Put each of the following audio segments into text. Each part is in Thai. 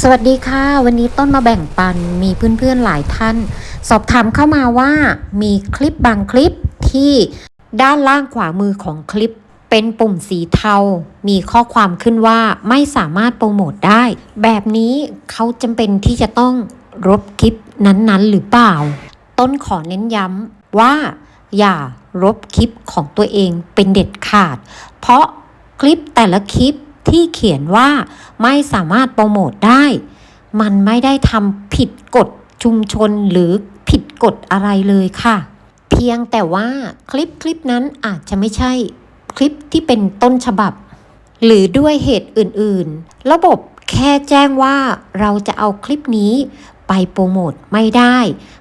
สวัสดีค่ะ วันนี้ต้นมาแบ่งปันมีเพื่อนๆหลายท่าน สอบถามเข้ามาว่ามีคลิปบางคลิปที่ด้านล่างขวามือของคลิปเป็นปุ่มสีเทา มีข้อความขึ้นว่าไม่สามารถโปรโมทได้ แบบนี้เขาจำเป็นที่จะต้องลบคลิปนั้นๆ หรือเปล่า ต้นขอเน้นย้ำว่า อย่าลบคลิปของตัวเองเป็นเด็ดขาด เพราะคลิปแต่ละคลิป ที่เขียนว่าไม่สามารถโปรโมทได้ มันไม่ได้ทำผิดกฎชุมชนหรือผิดกฎอะไรเลยค่ะ เพียงแต่ว่าคลิปคลิปนั้นอาจจะไม่ใช่คลิปที่เป็นต้นฉบับ หรือด้วยเหตุอื่นๆ ระบบแค่แจ้งว่าเราจะเอาคลิปนี้ไปโปรโมทไม่ได้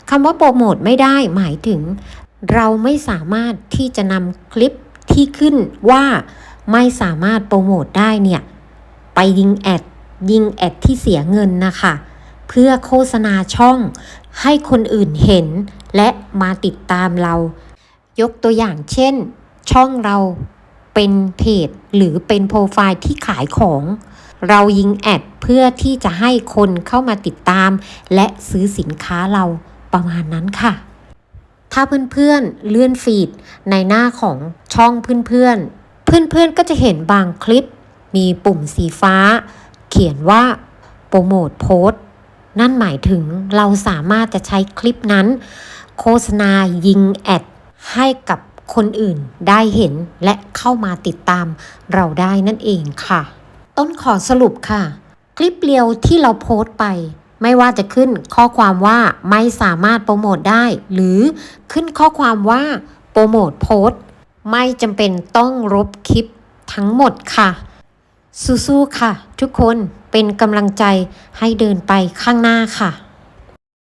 คำว่าโปรโมทไม่ได้หมายถึง เราไม่สามารถที่จะนำคลิปที่ขึ้นว่า ไม่สามารถโปรโมทได้เนี่ย ไปยิงแอด ยิงแอดที่เสียเงินนะคะ เพื่อโฆษณาช่องให้คนอื่นเห็น และมาติดตามเรา ยกตัวอย่างเช่น ช่องเราเป็นเพจหรือเป็นโปรไฟล์ที่ขายของ เรายิงแอดเพื่อที่จะให้คนเข้ามาติดตาม และซื้อสินค้าเราประมาณนั้นค่ะ ถ้าเพื่อนๆเลื่อนฟีดในหน้าของช่องเพื่อนๆ เพื่อนๆก็จะเห็นบางคลิป มีปุ่มสีฟ้า เขียนว่าโปรโมทโพสนั่นหมายถึงเราสามารถจะใช้คลิปนั้น โฆษณายิงแอดให้กับคนอื่นได้เห็นและเข้ามาติดตามเราได้นั่นเองค่ะ ต้นขอสรุปค่ะ คลิปเรียวที่เราโพสต์ไป ไม่ว่าจะขึ้นข้อความว่าไม่สามารถโปรโมทได้ หรือขึ้นข้อความว่าโปรโมทโพสต์ ไม่จำเป็นต้องลบคลิปทั้งหมดค่ะ สู้ๆค่ะ ทุกคนเป็นกำลังใจให้เดินไปข้างหน้าค่ะ